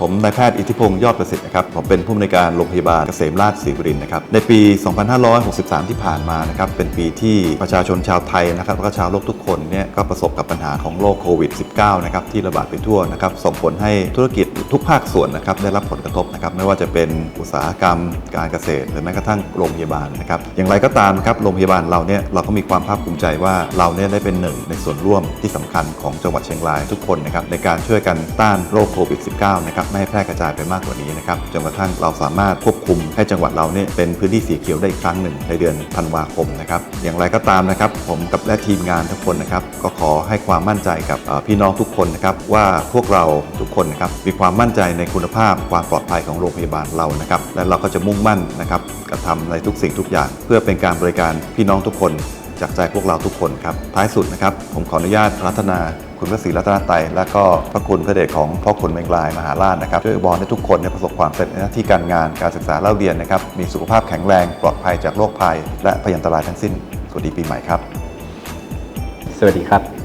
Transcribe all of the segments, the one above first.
ผมนายแพทย์อิทธิพงศ์ยอดประสิทธิ์นะครับผมเป็นผู้อำนวยการโรงพยาบาลเกษมราชศรีบุรินทร์นะครับในปี 2563 ที่ผ่านมานะครับเป็นปีที่ประชาชนชาวไทยนะครับแล้วก็ชาวโลกทุกคนเนี่ยก็ประสบกับปัญหาของโรคโควิด -19 นะครับที่ระบาดไปทั่วนะครับส่งผลให้ธุรกิจทุกภาคส่วนนะครับได้รับผลกระทบนะครับไม่ว่าจะเป็นอุตสาหกรรม การเกษตร หรือแม้กระทั่งโรงพยาบาลนะครับอย่างไรก็ตามครับโรงพยาบาลเราเนี่ยเราก็มีความภาคภูมิใจว่าเราเนี่ยได้เป็นหนึ่งในส่วนร่วมที่สำคัญของจังหวัดเชียงรายทุกคนนะครับในการช่วยกันต้านโรคโควิด -19 นะครับไม่ให้แพร่กระจายไปมากกว่านี้นะครับจนกระทั่งเราสามารถควบคุมให้จังหวัดเราเนี่ยเป็นพื้นที่สีเขียวได้อีกครั้งหนึ่งในเดือนธันวาคมนะครับอย่างไรก็ตามนะครับ ผมกับและทีมงานทุกคนนะครับก็ขอให้ความมั่นใจกับพี่น้องทุกคนนะครับว่าพวกเราทุกคนนะครับมีความมั่นใจในคุณภาพความปลอดภัยของโรงพยาบาลเรานะครับและเราก็จะมุ่งมั่นนะครับกระทำในทุกสิ่งทุกอย่าง เพื่อเป็นการบริการพี่น้องทุกคน จากใจพวกเราทุกคนครับ ท้ายสุดนะครับ ผมขออนุญาตรัตนาคุณพระศรีรัตนตรัยและก็พระคุณพระเดชของพ่อขุนเมงลายมหาราชนะครับช่วยอวยพรให้ทุกคนประสบความสำเร็จในหน้าที่การงานการศึกษาเล่าเรียนนะครับมีสุขภาพแข็งแรงปลอดภัยจากโรคภัย และพยันตรายทั้งสิ้นสวัสดีปีใหม่ครับ สวัสดีครับ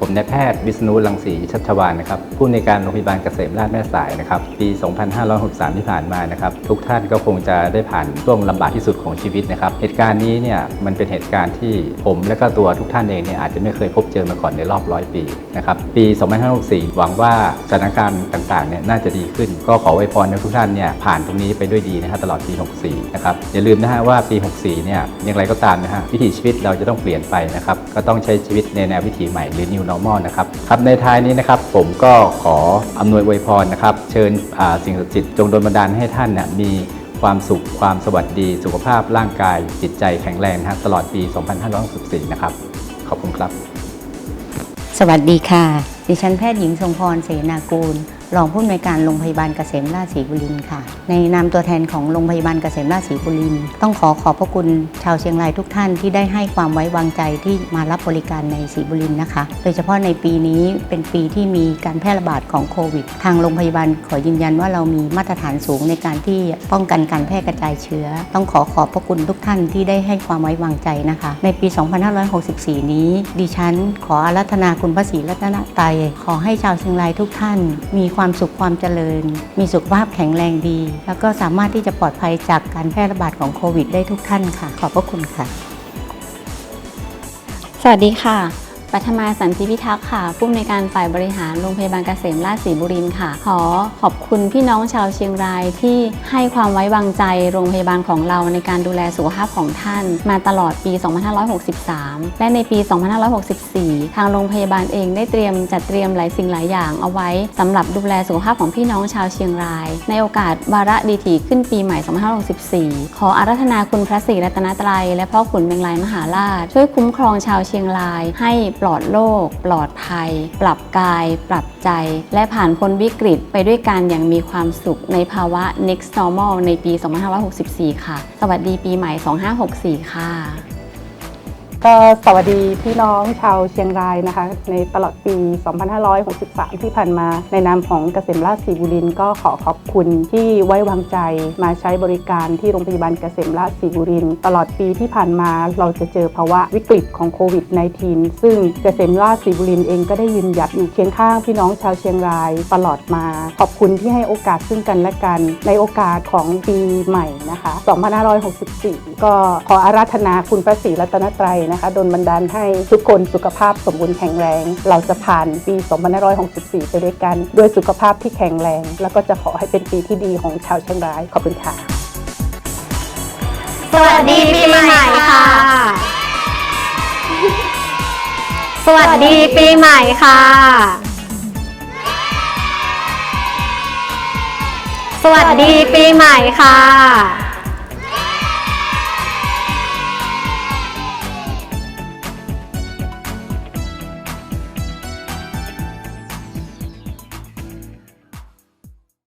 ผมนายแพทย์วิษณุรังสีชัชวานนะครับผู้ในการโรงพยาบาลเกษมราชแม่สายนะครับปี 2563 ที่ผ่านมานะครับทุกท่านก็คงจะได้ผ่านช่วงลำบากที่สุดของชีวิตนะครับเหตุการณ์นี้เนี่ยมันเป็นเหตุการณ์ที่ผมและก็ตัวทุกท่านเองเนี่ยอาจจะไม่เคยพบเจอมาก่อนในรอบร้อยปีนะครับปี 2564 หวังว่าสถานการณ์ต่างๆเนี่ยน่าจะดีขึ้น ก็ขอไว้พรให้ทุกท่านเนี่ยผ่านตรงนี้ไปด้วยดีนะฮะตลอดปี 64 นะครับอย่าลืมนะฮะว่าปี 64 เนี่ยอย่างไรก็ตามนะฮะวิถีชีวิตเราจะต้องเปลี่ยนไปนะครับก็ต้องใช้ชีวิตในแนววิถีใหม่หรือ new normal นะครับครับในท้ายนี้นะครับผมก็ขออำนวยอวยพรนะครับ เชิญสิ่งศักดิ์สิทธิ์จงดลบันดาลให้ท่านนะมีความสุข ความสวัสดี สุขภาพร่างกาย จิตใจแข็งแรงนะฮะตลอดปี 2564 นะครับ ขอบคุณครับ สวัสดีค่ะ ดิฉันแพทย์หญิงทรงพรเสนากูล รองผู้อำนวยการโรงพยาบาลเกษมราชศรีบุรินทร์ค่ะ ในนามตัวแทนของโรงพยาบาลเกษมราชศรีบุรินทร์ต้องขอขอบพระคุณชาวเชียงรายทุกท่านที่ได้ให้ความไว้วางใจที่มารับบริการในศรีบุรินทร์นะคะ โดยเฉพาะในปีนี้เป็นปีที่มีการแพร่ระบาดของโควิด ทางโรงพยาบาลขอยืนยันว่าเรามีมาตรฐานสูงในการที่ป้องกันการแพร่กระจายเชื้อ ต้องขอขอบพระคุณทุกท่านที่ได้ให้ความไว้วางใจนะคะ ในปี 2564 นี้ ดิฉัน ขออารัธนาคุณพระศรีรัตนตรัยขอให้ชาวเชียงรายทุกท่านมีความความสุขความเจริญ มีสุขภาพแข็งแรงดี แล้วก็สามารถที่จะปลอดภัยจากการแพร่ระบาดของโควิดได้ทุกท่านค่ะ ขอบพระคุณค่ะ สวัสดีค่ะ ปัทมาสันติพิทักษ์ค่ะ ผู้อำนวยการฝ่ายบริหารโรงพยาบาลเกษมราชศรีบุรินค่ะ ขอขอบคุณพี่น้องชาวเชียงรายที่ให้ความไว้วางใจโรงพยาบาลของเราในการดูแลสุขภาพของท่าน มาตลอดปี 2563 และในปี 2564 ทางโรงพยาบาลเองได้เตรียมจัดเตรียมหลายสิ่งหลายอย่างเอาไว้สำหรับดูแลสุขภาพของพี่น้องชาวเชียงราย ในโอกาสวาระดีถีขึ้นปีใหม่ 2564 ขออารัธนาคุณพระศรีรัตนตรัยและพ่อขุนเมงลายมหาราชช่วยคุ้มครองชาวเชียงรายให้ปลอดโรคปลอดภัย ปรับกาย ปรับใจ และผ่านพ้นวิกฤตไปด้วยกันอย่างมีความสุขในภาวะ next normal ในปี 2564 ค่ะ สวัสดีปีใหม่ 2564 ค่ะ ก็สวัสดีพี่น้องชาวเชียงรายนะคะ ในตลอดปี 2563 ที่ผ่านมา ในนามของเกษมราชศรีบุรินก็ขอขอบคุณที่ไว้วางใจมาใช้บริการที่โรงพยาบาลเกษมราชศรีบุรินตลอดปีที่ผ่านมาเราจะเจอภาวะวิกฤตของโควิด -19 ซึ่งเกษมราชศรีบุรินเองก็ได้ยืนหยัดอยู่เคียงข้างพี่น้องชาวเชียงรายตลอดมา ขอบคุณที่ให้โอกาสซึ่งกันและกัน ในโอกาสของปีใหม่นะคะ 2564 ก็ขออาราธนาคุณพระศรีรัตนตรัยนะคะโดนบันดาลให้ทุกคนสุขภาพสมบูรณ์แข็งแรง เราจะผ่านปี 2564 ไปด้วยกัน ด้วยสุขภาพที่แข็งแรง แล้วก็จะขอให้เป็นปีที่ดีของชาวเชียงราย ขอบคุณค่ะ สวัสดีปีใหม่ค่ะ สวัสดีปีใหม่ค่ะ สวัสดีปีใหม่ค่ะ